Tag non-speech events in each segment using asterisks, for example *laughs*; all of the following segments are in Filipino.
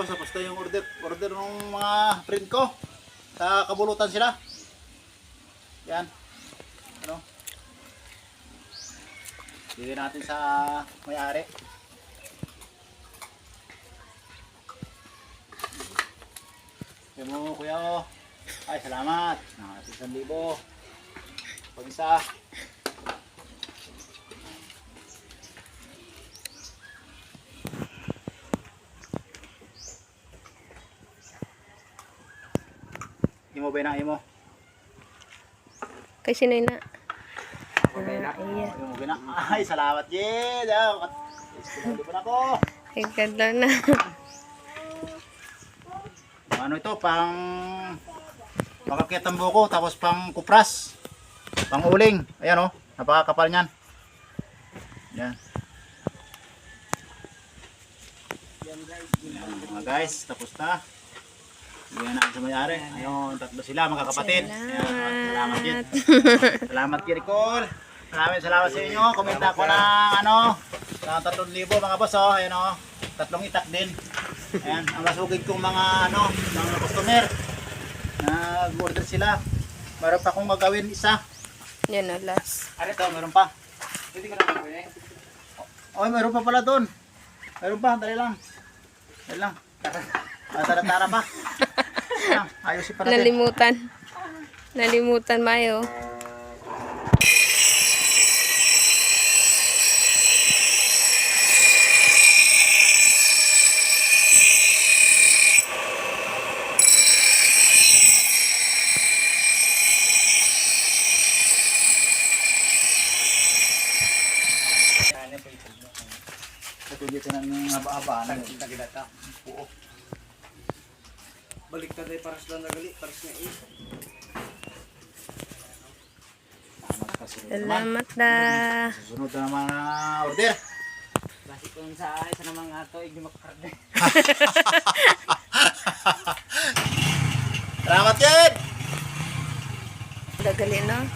Tapos na yung order, order ng mga friend ko. Sa kabulutan sila. Yan. Ano? Bigyan natin sa may-ari. Kaya mo, kuya ko. Ay, salamat. Isang libo. Pag isa. Imo ba na imo? Kay sino na? Imo ba na? iya. Imo ba na? Ay, salamat. Ah, Hindi ko na ko. Ay, ganda na. Ano ito, pang pakakit ang buko, tapos pang kupras. Pang uling. Ayan oh, napakakapal niyan. Yan. Yan, mga guys, tapos na. Bigyan natin sa may-ari. Ayun, tatlo sila, magkakapatid. Ayan, salamat din. salamat Kirikol. Maraming salamat sa inyo. Komenta ko ng ano, ng 3,000 mga boss oh. Ayan oh, tatlong itak din. Ayan, ang masugid kong mga ano, mga customer. Nag-order sila. Meron pa akong magawin isa. Yan o, last. Ano ito, meron pa. Pwede ko na gawin. Oh, meron pa pala doon. Meron pa, dali lang. Dali lang. Ah, tara-tara pa. *laughs* Ayan, ayusin pa natin. Nalimutan. Nalimutan, Mayo. Ito dito ng haba-haba. Ano, Tagilata. Oo. Balik na tayo paras lang nagali. Paras na eh. Salamat na. Susunod na na order. Basi ko sa isa namang ato, hindi makakarde. *laughs* Salamat, Jed! Dagali na.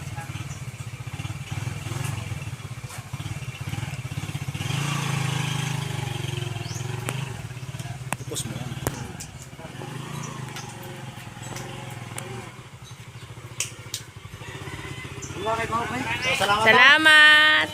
Tipos mo yan. Mga kay Bahog, Salamat. Salamat.